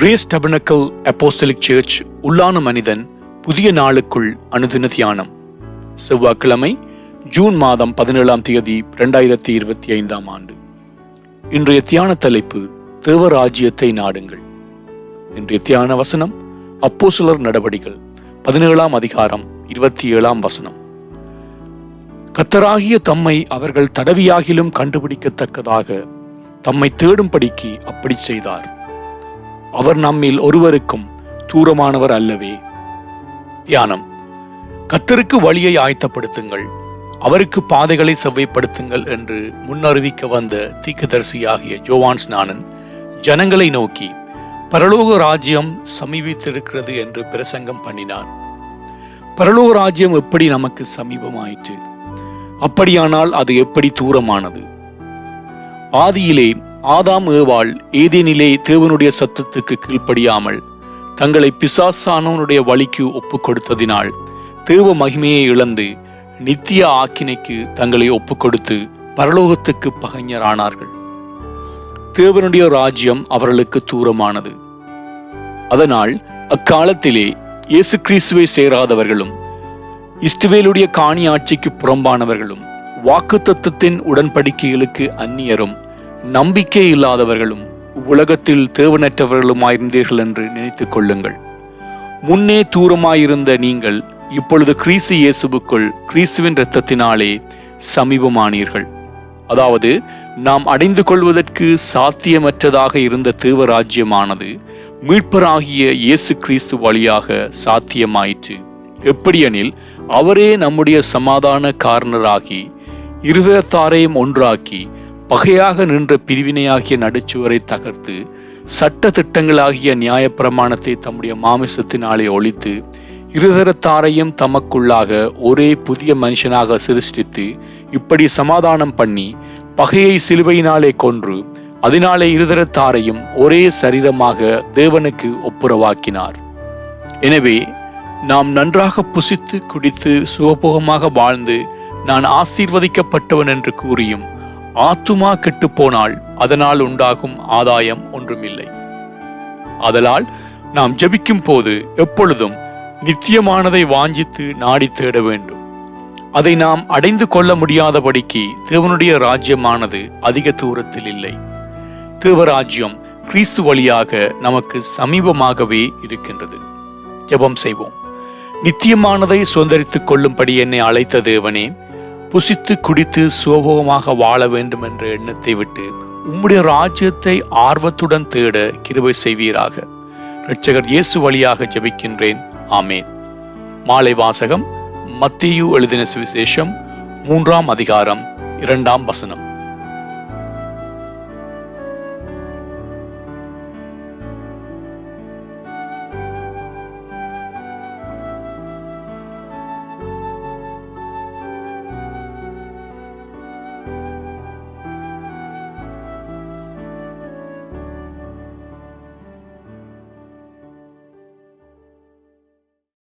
Grace tabernacle apostolic search உள்ளான மனிதன் புதிய நாளுக்குள் அனுதின தியானம். செவ்வாய்க்கிழமை ஜூன் மாதம் பதினேழாம் தேதி இரண்டாயிரத்தி இருபத்தி ஐந்தாம் ஆண்டு. இன்றைய தியான தலைப்பு தேவராஜ்யத்தை நாடுங்கள். இன்றைய தியான வசனம் அப்போசுலர் நடவடிகள் பதினேழாம் அதிகாரம் இருபத்தி ஏழாம் வசனம். கத்தராகிய தம்மை அவர்கள் தடவியாகிலும் கண்டுபிடிக்கத்தக்கதாக தம்மை தேடும்படிக்கு அப்படி செய்தார். அவர் நம்மில் ஒருவருக்கும் தூரமானவர் அல்லவே. தியானம். கத்தருக்கு வழியை ஆயத்தப்படுத்துங்கள். அவருக்கு பாதைகளை செவ்வைப்படுத்துங்கள் என்று முன்னறிவிக்க வந்த தீக்கதரிசியாகிய ஜோவான் ஸ்நானன் ஜனங்களை நோக்கி பரலோக ராஜ்யம் சமீபித்திருக்கிறது என்று பிரசங்கம் பண்ணினார். பரலோக ராஜ்யம் எப்படி நமக்கு சமீபமாயிற்று? அப்படியானால் அது எப்படி தூரமானது? ஆதியிலே ஆதாம் ஏவாள் ஏதேனிலே தேவனுடைய சத்தத்துக்கு கீழ்ப்படியாமல் தங்களை பிசாசானவனுடைய வழிக்கு ஒப்பு கொடுத்ததினால் தேவ மகிமையை இழந்து நித்திய ஆக்கினைக்கு தங்களை ஒப்பு கொடுத்து பரலோகத்துக்கு பகைஞரானார்கள். தேவனுடைய ராஜ்யம் அவர்களுக்கு தூரமானது. அதனால் அக்காலத்திலே இயேசு கிறிஸ்துவை சேராதவர்களும் இஸ்டுவேலுடைய காணி ஆட்சிக்கு புறம்பானவர்களும் வாக்கு தத்துவத்தின் உடன்படிக்கைகளுக்கு அந்நியரும் நம்பிக்கை இல்லாதவர்களும் உலகத்தில் தேவனற்றவர்களுமாயிருந்தீர்கள் என்று நினைத்துக் கொள்ளுங்கள். முன்னே தூரமாயிருந்த நீங்கள் இப்பொழுது கிறிஸ்து இயேசுவுக்குள் கிறிஸ்துவின் இரத்தத்தினாலே சமீபமானீர்கள். அதாவது நாம் அடைந்து கொள்வதற்கு சாத்தியமற்றதாக இருந்த தேவராஜ்யமானது மீட்பராகிய இயேசு கிறிஸ்து வழியாக சாத்தியமாயிற்று. எப்படியெனில் அவரே நம்முடைய சமாதான காரணராகி இருதயத்தாரையும் ஒன்றாக்கி பகையாக நின்ற பிரிவினையாகிய நடுச்சுவரை தகர்த்து சட்ட திட்டங்களாகிய நியாயப்பிரமாணத்தை தம்முடைய மாமிசத்தினாலே ஒழித்து இருதரத்தாரையும் தமக்குள்ளாக ஒரே புதிய மனுஷனாக சிருஷ்டித்து இப்படி சமாதானம் பண்ணி பகையை சிலுவையினாலே கொன்று அதனாலே இருதரத்தாரையும் ஒரே சரீரமாக தேவனுக்கு ஒப்புரவாக்கினார். எனவே நாம் நன்றாக புசித்து குடித்து சுகபோகமாக வாழ்ந்து நான் ஆசீர்வதிக்கப்பட்டவன் என்று கூறியும் ஆத்துமா கெட்டுப்போனால் அதனால் உண்டாகும் ஆதாயம் ஒன்றுமில்லை. அதனால் நாம் ஜெபிக்கும் போது எப்பொழுதும் நித்தியமானதை வாஞ்சித்து நாடி தேட வேண்டும். அதை நாம் அடைந்து கொள்ள முடியாதபடிக்கு தேவனுடைய ராஜ்யமானது அதிக தூரத்தில் இல்லை. தேவராஜ்யம் கிறிஸ்து வழியாக நமக்கு சமீபமாகவே இருக்கின்றது. ஜெபம் செய்வோம். நித்தியமானதை சுதந்திரித்துக் கொள்ளும்படி என்னை அழைத்த தேவனே புசித்து குடித்து சுகபோகமாக வாழ வேண்டும் என்ற எண்ணத்தை விட்டு உம்முடைய ராஜ்யத்தை ஆர்வத்துடன் தேட கிருபை செய்வீராக. இரட்சகர் இயேசு வழியாக ஜெபிக்கின்றேன். ஆமேன். மாலை வாசகம் மத்தியு எழுதின சுவிசேஷம் மூன்றாம் அதிகாரம் இரண்டாம் வசனம்.